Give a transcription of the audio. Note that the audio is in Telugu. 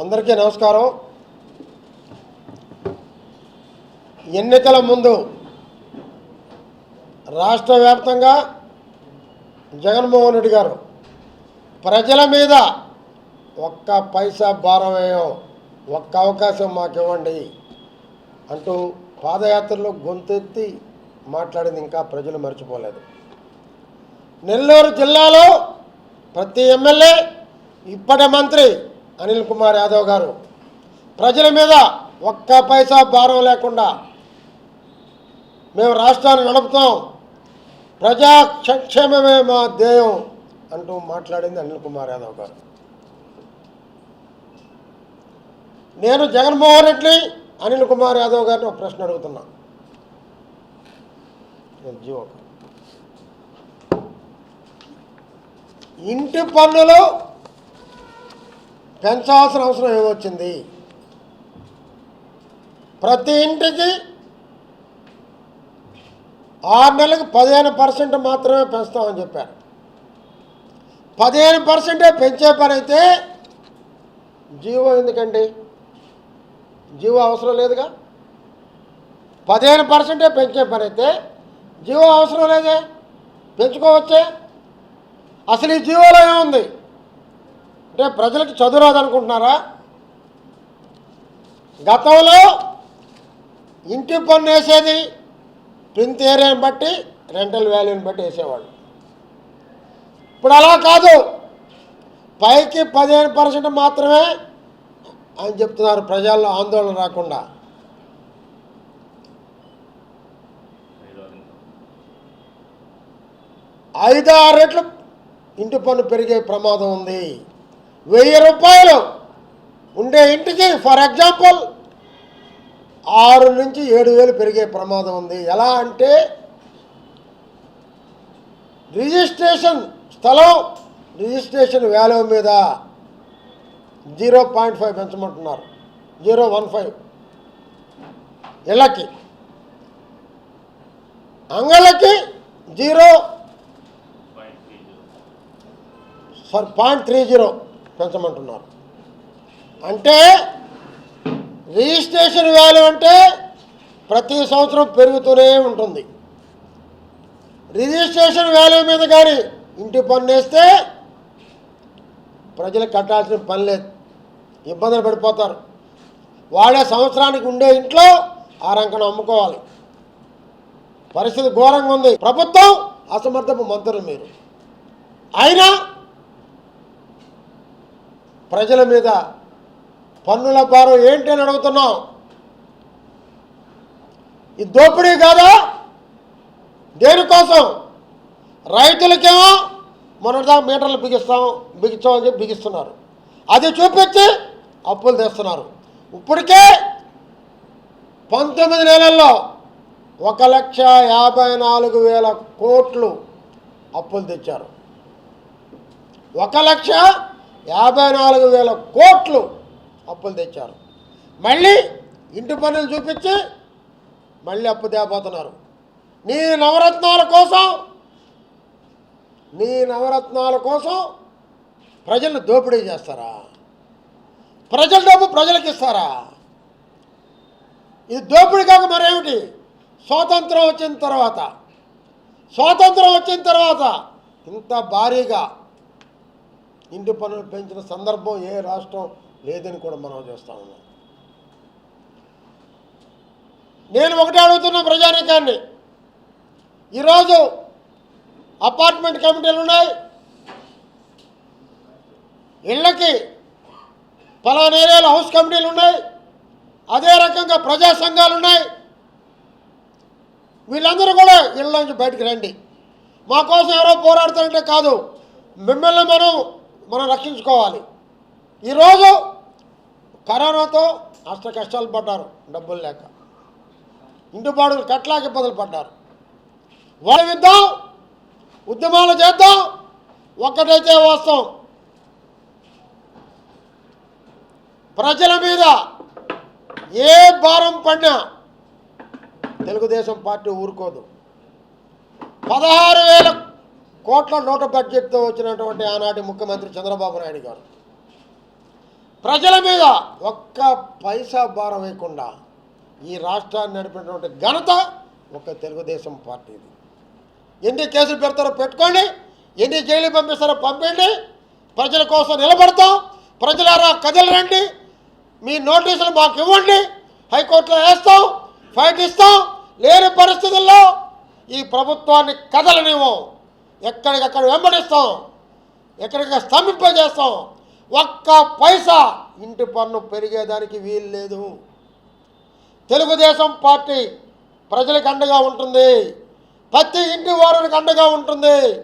అందరికీ నమస్కారం. ఎన్నికల ముందు రాష్ట్ర వ్యాప్తంగా జగన్మోహన్ రెడ్డి గారు ప్రజల మీద ఒక్క పైసా భారం వేయం ఒక్క అవకాశం మాకు ఇవ్వండి అంటూ పాదయాత్రలో గొంతెత్తి మాట్లాడింది ఇంకా ప్రజలు మర్చిపోలేదు. నెల్లూరు జిల్లాలో ప్రతి ఎమ్మెల్యే ఇప్పటి మంత్రి అనిల్ కుమార్ యాదవ్ గారు. ప్రజల మీద ఒక్క పైసా భారం లేకుండా మేము రాష్ట్రాన్ని నడుపుతాం. ప్రజా సంక్షేమమే మా ధ్యేయం అంటూ మాట్లాడింది అనిల్ కుమార్ యాదవ్ గారు. నేను జగన్మోహన్ రెడ్డి అనిల్ కుమార్ యాదవ్ గారిని ఒక ప్రశ్న అడుగుతున్నా. జీవో ఇంటి పన్నులు పెంచాల్సిన అవసరం ఏమొచ్చింది? ప్రతి ఇంటికి ఆరు నెలలకు పదిహేను పర్సెంట్ మాత్రమే పెంచుతామని చెప్పారు. పదిహేను పర్సెంటే పెంచే పని అయితే జీవో ఎందుకండి? జీవో అవసరం లేదుగా? పదిహేను పర్సెంటే పెంచే పని అయితే జీవో అవసరం లేదే? పెంచుకోవచ్చే? అసలు ఈ జీవోలో ఏముంది? అంటే ప్రజలకు చదువు రాదనుకుంటున్నారా? గతంలో ఇంటి పన్ను వేసేది ప్రింత్ ఏరియాని బట్టి రెంటల్ వాల్యూని బట్టి వేసేవాళ్ళు. ఇప్పుడు అలా కాదు. పైకి పదిహేను పర్సెంట్ మాత్రమే అని చెప్తున్నారు ప్రజల్లో ఆందోళన రాకుండా. ఐదు ఆరు రెట్లు ఇంటి పన్ను పెరిగే ప్రమాదం ఉంది. వెయ్యి రూపాయలు ఉండే ఇంటికి ఫర్ ఎగ్జాంపుల్ ఆరు నుంచి ఏడు వేలు పెరిగే ప్రమాదం ఉంది. ఎలా అంటే రిజిస్ట్రేషన్ స్థలం రిజిస్ట్రేషన్ వాల్యూ మీద zero point five పెంచమంటున్నారు. Zero one five. ఇళ్ళకి. అంగళ్ళకి zero sir point three zero. పెంచమంటున్నారు. అంటే రిజిస్ట్రేషన్ వాల్యూ అంటే ప్రతి సంవత్సరం పెరుగుతూనే ఉంటుంది. రిజిస్ట్రేషన్ వాల్యూ మీద కానీ ఇంటి పన్ను వేస్తే ప్రజలు కట్టాల్సిన పని లేదు. ఇబ్బందులు పడిపోతారు. వాళ్ళే సంవత్సరానికి ఉండే ఇంట్లో ఆ రంకను అమ్ముకోవాలి. పరిస్థితి ఘోరంగా ఉంది. ప్రభుత్వం అసమర్థపు మంత్రులు మీరు. అయినా ప్రజల మీద పన్నుల భారం ఏంటి అని అడుగుతున్నాం. ఈ దోపిడీ కాదా? దేనికోసం రైతులకేమో మొన్నటిదాకా మీటర్లు బిగిస్తాం బిగించామని చెప్పి బిగిస్తున్నారు. అది చూపించి అప్పులు తెస్తున్నారు. ఇప్పటికే పంతొమ్మిది నెలల్లో ఒక లక్ష యాభై నాలుగు వేల కోట్లు అప్పులు తెచ్చారు. ఒక లక్ష యాభై నాలుగు వేల కోట్లు అప్పులు తెచ్చారు. మళ్ళీ ఇంటి పనులు చూపించి మళ్ళీ అప్పు తేపోతున్నారు నీ నవరత్నాల కోసం నీ నవరత్నాల కోసం ప్రజలను దోపిడీ చేస్తారా? ప్రజల డబ్బు ప్రజలకు ఇస్తారా? ఇది దోపిడీ కాక మరేమిటి? స్వాతంత్రం వచ్చిన తర్వాత స్వాతంత్రం వచ్చిన తర్వాత ఇంత భారీగా ఇంటి పన్నులు పెంచిన సందర్భం ఏ రాష్ట్రం లేదని కూడా మనం చేస్తా ఉన్నాం. నేను ఒకటే అడుగుతున్న ప్రజానీకాన్ని. ఈరోజు అపార్ట్మెంట్ కమిటీలు ఉన్నాయి. ఇళ్ళకి పలానా ఏరియాలో హౌస్ కమిటీలు ఉన్నాయి. అదే రకంగా ప్రజా సంఘాలు ఉన్నాయి. వీళ్ళందరూ కూడా ఇళ్ళ నుంచి బయటికి రండి. మా కోసం ఎవరో పోరాడుతారంటే కాదు. మిమ్మల్ని మనం మనం రక్షించుకోవాలి. ఈరోజు కరోనాతో అష్ట కష్టాలు పడ్డారు డబ్బులు లేక. ఇంటి బాడులు కట్టలేక ఇబ్బందులు పడ్డారు. వాళ్ళ విద్దాం ఉద్యమాలు చేద్దాం ఒక్కటైతే వస్తాం ప్రజల మీద ఏ భారం పడినా తెలుగుదేశం పార్టీ ఊరుకోదు. పదహారు వేల కోట్ల నోట బడ్జెట్తో వచ్చినటువంటి ఆనాటి ముఖ్యమంత్రి చంద్రబాబు నాయుడు గారు. ప్రజల మీద ఒక్క పైసా భారం వేయకుండా ఈ రాష్ట్రాన్ని నడిపినటువంటి ఘనత ఒక తెలుగుదేశం పార్టీది. ఎన్ని కేసులు పెడతారో పెట్టుకోండి ఎన్ని జైలు పంపిస్తారో పంపండి ప్రజల కోసం నిలబడతాం ప్రజలారా కదలరండి మీ నోటీసులు మాకు ఇవ్వండి హైకోర్టులో వేస్తాం ఫైట్ ఇస్తాం లేని పరిస్థితుల్లో ఈ ప్రభుత్వాన్ని కదలనివ్వం. ఎక్కడికక్కడ వెంబడిస్తాం ఎక్కడికి స్తంభింపజేస్తాం. ఒక్క పైసా ఇంటి పన్ను పెరిగేదానికి వీలు లేదు. తెలుగుదేశం పార్టీ ప్రజలకు అండగా ఉంటుంది. ప్రతి ఇంటి వారికి అండగా ఉంటుంది.